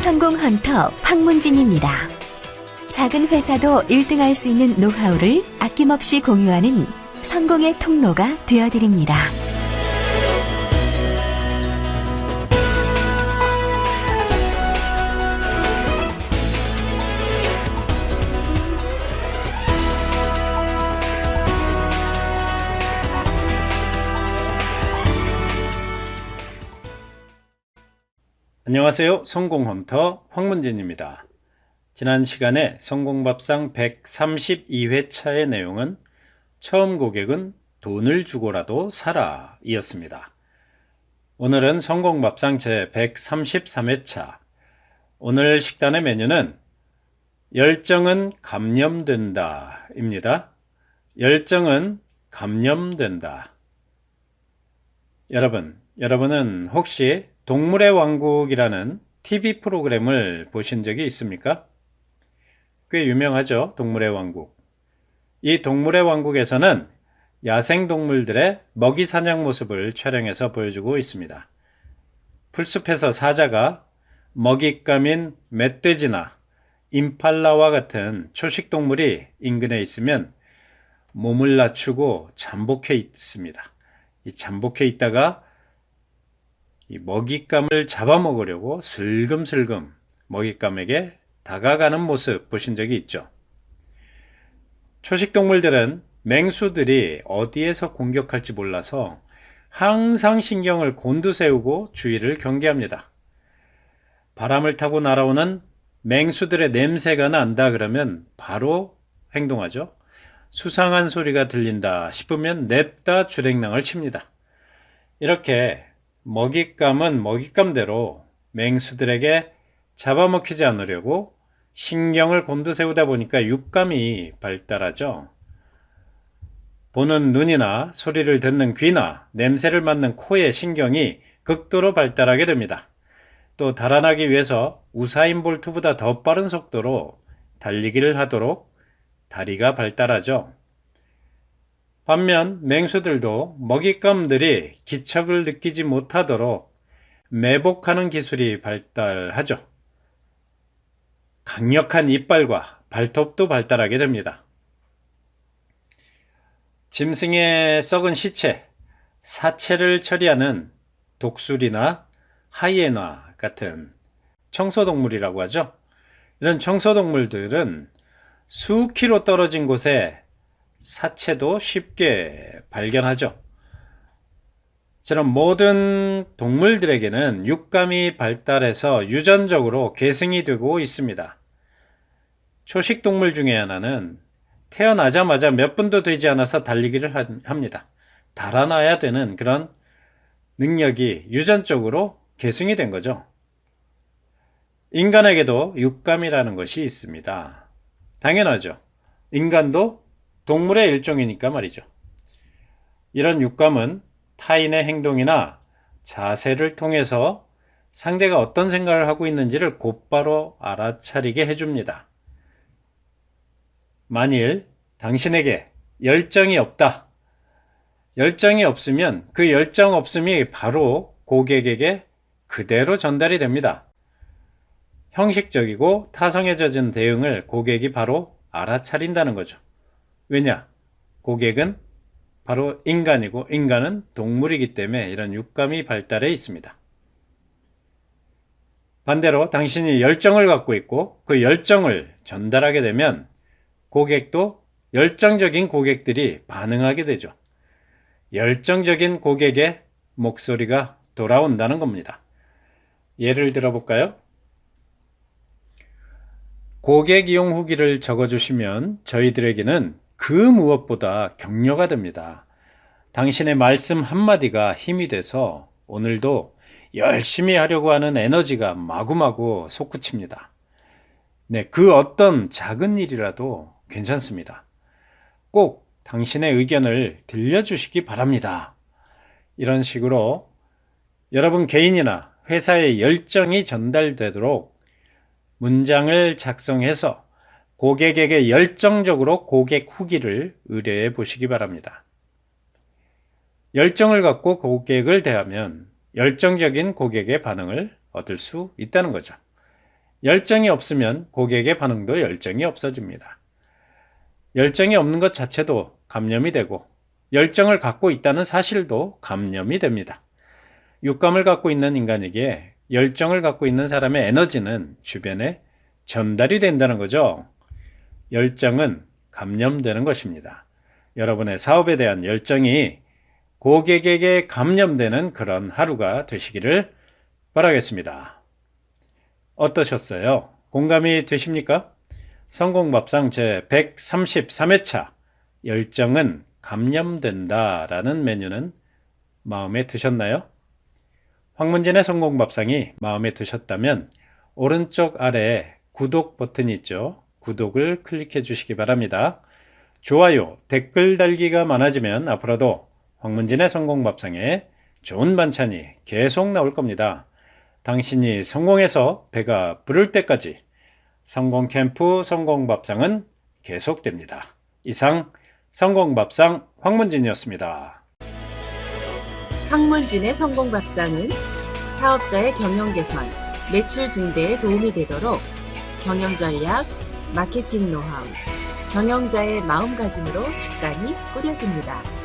성공 헌터 황문진입니다. 작은 회사도 1등할 수 있는 노하우를 아낌없이 공유하는 성공의 통로가 되어드립니다. 안녕하세요. 성공헌터 황문진입니다. 지난 시간에 성공밥상 132회차의 내용은 처음 고객은 돈을 주고라도 사라 이었습니다. 오늘은 성공밥상 제 133회차. 오늘 식단의 메뉴는 열정은 감염된다 입니다. 열정은 감염된다. 여러분, 여러분은 혹시 동물의 왕국이라는 TV 프로그램을 보신 적이 있습니까? 꽤 유명하죠, 동물의 왕국. 이 동물의 왕국에서는 야생 동물들의 먹이 사냥 모습을 촬영해서 보여주고 있습니다. 풀숲에서 사자가 먹잇감인 멧돼지나 임팔라와 같은 초식 동물이 인근에 있으면 몸을 낮추고 잠복해 있습니다. 이 잠복해 있다가 이 먹잇감을 잡아먹으려고 슬금슬금 먹잇감에게 다가가는 모습 보신 적이 있죠. 초식동물들은 맹수들이 어디에서 공격할지 몰라서 항상 신경을 곤두세우고 주의를 경계합니다. 바람을 타고 날아오는 맹수들의 냄새가 난다 그러면 바로 행동하죠. 수상한 소리가 들린다 싶으면 냅다 주랭랑을 칩니다. 이렇게 먹잇감은 먹잇감대로 맹수들에게 잡아먹히지 않으려고 신경을 곤두세우다 보니까 육감이 발달하죠. 보는 눈이나 소리를 듣는 귀나 냄새를 맡는 코의 신경이 극도로 발달하게 됩니다. 또 달아나기 위해서 우사인 볼트보다 더 빠른 속도로 달리기를 하도록 다리가 발달하죠. 반면 맹수들도 먹잇감들이 기척을 느끼지 못하도록 매복하는 기술이 발달하죠. 강력한 이빨과 발톱도 발달하게 됩니다. 짐승의 썩은 시체, 사체를 처리하는 독수리나 하이에나 같은 청소동물이라고 하죠. 이런 청소동물들은 수키로 떨어진 곳에 사체도 쉽게 발견하죠. 저런 모든 동물들에게는 육감이 발달해서 유전적으로 계승이 되고 있습니다. 초식 동물 중에 하나는 태어나자마자 몇 분도 되지 않아서 달리기를 합니다. 달아나야 되는 그런 능력이 유전적으로 계승이 된 거죠. 인간에게도 육감이라는 것이 있습니다. 당연하죠. 인간도 동물의 일종이니까 말이죠. 이런 육감은 타인의 행동이나 자세를 통해서 상대가 어떤 생각을 하고 있는지를 곧바로 알아차리게 해줍니다. 만일 당신에게 열정이 없다. 열정이 없으면 그 열정 없음이 바로 고객에게 그대로 전달이 됩니다. 형식적이고 타성에 젖은 대응을 고객이 바로 알아차린다는 거죠. 왜냐? 고객은 바로 인간이고 인간은 동물이기 때문에 이런 육감이 발달해 있습니다. 반대로 당신이 열정을 갖고 있고 그 열정을 전달하게 되면 고객도 열정적인 고객들이 반응하게 되죠. 열정적인 고객의 목소리가 돌아온다는 겁니다. 예를 들어 볼까요? 고객 이용 후기를 적어주시면 저희들에게는 그 무엇보다 격려가 됩니다. 당신의 말씀 한마디가 힘이 돼서 오늘도 열심히 하려고 하는 에너지가 마구마구 솟구칩니다. 네, 그 어떤 작은 일이라도 괜찮습니다. 꼭 당신의 의견을 들려주시기 바랍니다. 이런 식으로 여러분 개인이나 회사의 열정이 전달되도록 문장을 작성해서 고객에게 열정적으로 고객 후기를 의뢰해 보시기 바랍니다. 열정을 갖고 고객을 대하면 열정적인 고객의 반응을 얻을 수 있다는 거죠. 열정이 없으면 고객의 반응도 열정이 없어집니다. 열정이 없는 것 자체도 감염이 되고 열정을 갖고 있다는 사실도 감염이 됩니다. 육감을 갖고 있는 인간에게 열정을 갖고 있는 사람의 에너지는 주변에 전달이 된다는 거죠. 열정은 감염되는 것입니다. 여러분의 사업에 대한 열정이 고객에게 감염되는 그런 하루가 되시기를 바라겠습니다. 어떠셨어요? 공감이 되십니까? 성공밥상 제 133회차 열정은 감염된다 라는 메뉴는 마음에 드셨나요? 황문진의 성공밥상이 마음에 드셨다면 오른쪽 아래에 구독 버튼이 있죠. 구독을 클릭해 주시기 바랍니다. 좋아요, 댓글 달기가 많아지면 앞으로도 황문진의 성공밥상에 좋은 반찬이 계속 나올 겁니다. 당신이 성공해서 배가 부를 때까지 성공 캠프 성공밥상은 계속됩니다. 이상 성공밥상 황문진이었습니다. 황문진의 성공밥상은 사업자의 경영 개선, 매출 증대에 도움이 되도록 경영 전략, 마케팅 노하우, 경영자의 마음가짐으로 식단이 꾸려집니다.